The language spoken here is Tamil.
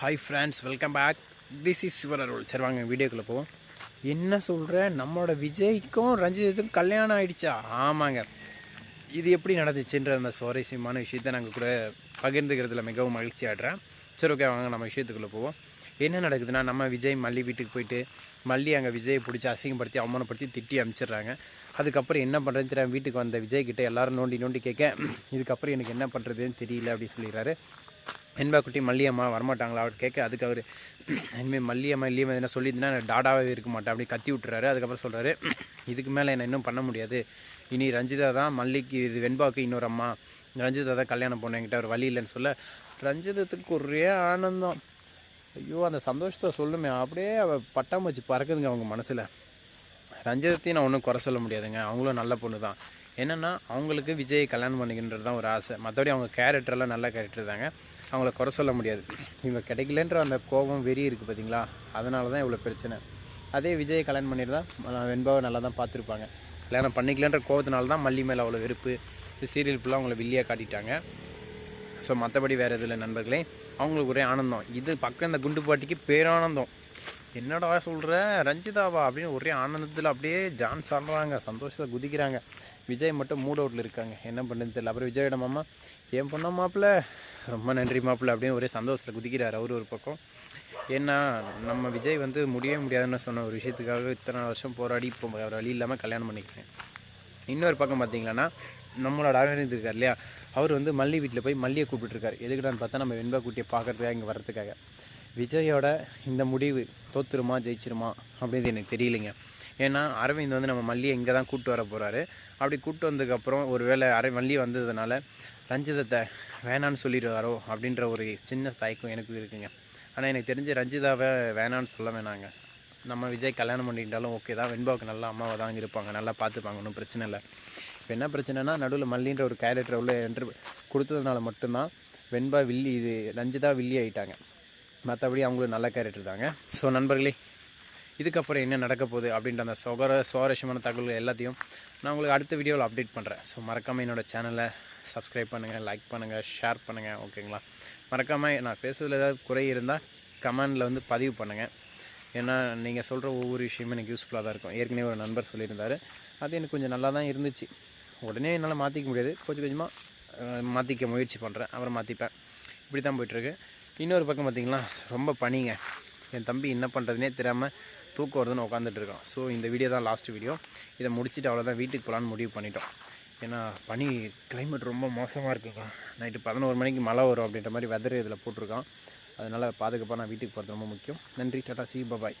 Hi friends welcome back this is Sivar Arul சரி வாங்க வீடியோக்குள்ளே போவோம். என்ன சொல்கிற நம்மளோட விஜய்க்கும் ரஞ்சித்துக்கும் கல்யாணம் ஆகிடுச்சா ஆமாங்க. இது எப்படி நடந்துச்சுன்ற அந்த சுவாரஸ்யமான விஷயத்தை நாங்கள் கூட பகிர்ந்துக்கிறதுல மிகவும் மகிழ்ச்சி ஆடுறேன். சரி ஓகே வாங்க நம்ம விஷயத்துக்குள்ளே போவோம். என்ன நடக்குதுன்னா நம்ம விஜய் மல்லி வீட்டுக்கு போயிட்டு மல்லி அங்கே விஜயை பிடிச்சி அசிங்கப்படுத்தி அவமானப்படுத்தி திட்டி அனுப்பிச்சிடுறாங்க அதுக்கப்புறம் என்ன பண்ணுறதுன்னு தெரியாம வீட்டுக்கு வந்த விஜய் கிட்ட எல்லாரும் நோண்டி நோண்டி கேட்க இதுக்கப்புறம் எனக்கு என்ன பண்ணுறதுன்னு தெரியல அப்படின்னு சொல்லிடுறாரு. என்பா குட்டி மல்லியம்மா வரமாட்டாங்களா? அவர் கேட்க அதுக்கு அவர் இனிமேல் மல்லியம்மா இல்லையம்மா எதுனா சொல்லியிருந்தா டாடாவே இருக்க மாட்டேன் அப்படி கத்தி விட்டுறாரு. அதுக்கப்புறம் சொல்கிறாரு இதுக்கு மேலே என்ன இன்னும் பண்ண முடியாது. இனி ரஞ்சிதா தான் மல்லிக்கு இது வெண்பாவுக்கு இன்னொரு அம்மா. ரஞ்சிதா தான் கல்யாணம் பொண்ணு என்கிட்ட ஒரு வழி இல்லைன்னு சொல்ல ரஞ்சிதத்துக்கு ஒரே ஆனந்தம். ஐயோ அந்த சந்தோஷத்தை சொல்லுமே அப்படியே அவள் பட்டாம்பூச்சி பறக்குதுங்க அவங்க மனசில். ரஞ்சிதத்தையும் நான் ஒன்றும் குறை சொல்ல முடியாதுங்க. அவங்களும் நல்ல பொண்ணு தான் என்னென்னா அவங்களுக்கு விஜய் கல்யாணம் பண்ணிக்கின்றது தான் ஒரு ஆசை. மற்றபடி அவங்க கேரக்டரெல்லாம் நல்ல கேரக்டர் தாங்க. அவங்கள குறை சொல்ல முடியாது. இவங்க கிடைக்கலன்ற அந்த கோபம் வெறி இருக்குது பார்த்தீங்களா அதனால தான் இவ்வளோ பிரச்சனை. அதே விஜய் கல்யாணம் பண்ணியிருந்தா வெண்பாவை நல்லா தான் பார்த்துருப்பாங்க. கல்யாணம் பண்ணிக்கலன்ற கோபத்தினால தான் மல்லி மேலே அவ்வளோ வெறுப்பு. இந்த சீரியல் ஃபுல்லாக அவங்கள வில்லியாக காட்டிட்டாங்க. ஸோ மற்றபடி வேறு எதில் நண்பர்களே. அவங்களுக்கு ஒரே ஆனந்தம். இது பக்கம் இந்த குண்டு பாட்டிக்கு பேரானந்தம். என்னடா சொல்கிற ரஞ்சிதாவா அப்படின்னு ஒரே ஆனந்தத்தில் அப்படியே ஜான் ஆடுறாங்க. சந்தோஷத்தை குதிக்கிறாங்க. விஜய் மட்டும் மூட் அவுட்டில் இருக்காங்க. என்ன பண்ணுறது தெரியல. அப்புறம் விஜயோட மாமா ஏன் பண்ண மாப்பிள்ள ரொம்ப நன்றி மாப்பிள்ள அப்படின்னு ஒரே சந்தோஷத்தில் குதிக்கிறார். அவர் ஒரு பக்கம் ஏன்னா நம்ம விஜய் வந்து முடியவே முடியாதுன்னு சொன்ன ஒரு விஷயத்துக்காக இத்தனை வருஷம் போராடி இப்போ வேறு வழி இல்லாமல் கல்யாணம் பண்ணிக்கிறேன். இன்னொரு பக்கம் பார்த்தீங்கன்னா நம்மளோட அரவிந்த் இருக்கார் இல்லையா? அவர் வந்து மல்லி வீட்டில் போய் மல்லியை கூப்பிட்டுருக்காரு. எதுக்குடான்னு பார்த்தா நம்ம வெண்பா குட்டியை பார்க்கறதுக்காக இங்கே வர்றதுக்காக. விஜயோட இந்த முடிவு தோத்துருமா ஜெயிச்சிருமா அப்படின்னு எனக்கு தெரியலைங்க. ஏன்னா அரவிந்த் வந்து நம்ம மல்லியை இங்கே தான் கூப்பிட்டு வர போகிறாரு அப்படி கூப்பிட்டு வந்ததுக்கப்புறம் ஒரு வேளை அரை மல்லி வந்ததுனால ரஞ்சிதத்தை வேணான்னு சொல்லிடுவாரோ அப்படின்ற ஒரு சின்ன தயக்கம் எனக்கு இருக்குங்க. ஆனால் எனக்கு தெரிஞ்சு ரஞ்சிதாவை வேணான்னு சொல்ல வேணாங்க. நம்ம விஜய் கல்யாணம் பண்ணிக்கிட்டாலும் ஓகே தான். வெண்பாவுக்கு நல்லா அம்மாவை தான் இருப்பாங்க. நல்லா பார்த்துப்பாங்க. ஒன்றும் பிரச்சனை இல்லை. இப்போ என்ன பிரச்சனைனா நடுவில் மல்லின்ற ஒரு கேரக்டர் உள்ள என்று கொடுத்ததுனால மட்டும்தான் வெண்பா வில்லி இது ரஞ்சிதா வில்லி ஆகிட்டாங்க மற்றபடி அவங்களும் நல்ல கேரக்டர் தாங்க. ஸோ நண்பர்களே இதுக்கப்புறம் என்ன நடக்க போகுது அப்படின்ற அந்த சுகர சுவாரஸ்யமான தகவல்கள் எல்லாத்தையும் நான் உங்களுக்கு அடுத்த வீடியோவில் அப்டேட் பண்ணுறேன் ஸோ மறக்காமல் என்னோடய சேனலை சப்ஸ்கிரைப் பண்ணுங்கள் லைக் பண்ணுங்கள் ஷேர் பண்ணுங்கள் ஓகேங்களா மறக்காமல் நான் பேசுறதுல ஏதாவது குறை இருந்தால் கமெண்டில் வந்து பதிவு பண்ணுங்கள் ஏன்னா நீங்கள் சொல்கிற ஒவ்வொரு விஷயமும் எனக்கு யூஸ்ஃபுல்லாக தான் இருக்கும். ஏற்கனவே ஒரு நண்பர் சொல்லியிருந்தார். அது எனக்கு கொஞ்சம் நல்லா தான் இருந்துச்சு. உடனே என்னால் மாற்றிக்க முடியாது. கொஞ்சம் கொஞ்சமாக மாற்றிக்க முயற்சி பண்ணுறேன் அப்புறம் மாற்றிப்பேன் இப்படி தான் போயிட்டுருக்கு இன்னொரு பக்கம் பார்த்திங்களா? ரொம்ப பனிங்க. என் தம்பி என்ன பண்ணுறதுனே தெரியாமல் தூக்கம் வருதுன்னு உட்காந்துட்ருக்கான் ஸோ இந்த வீடியோ தான் லாஸ்ட் வீடியோ இதை முடிச்சுட்டு அவ்வளோதான் வீட்டுக்கு போகலான்னு முடிவு பண்ணிட்டோம். ஏன்னா பனி கிளைமேட் ரொம்ப மோசமாக இருக்குங்க நைட்டு பதினோரு மணிக்கு மழை வரும் அப்படின்ற மாதிரி வெதர் இதில் போட்டிருக்கான். அதனால் பாதுகாப்பாக நான் வீட்டுக்கு போகிறது ரொம்ப முக்கியம். நன்றி டாட்டா சி பபாய்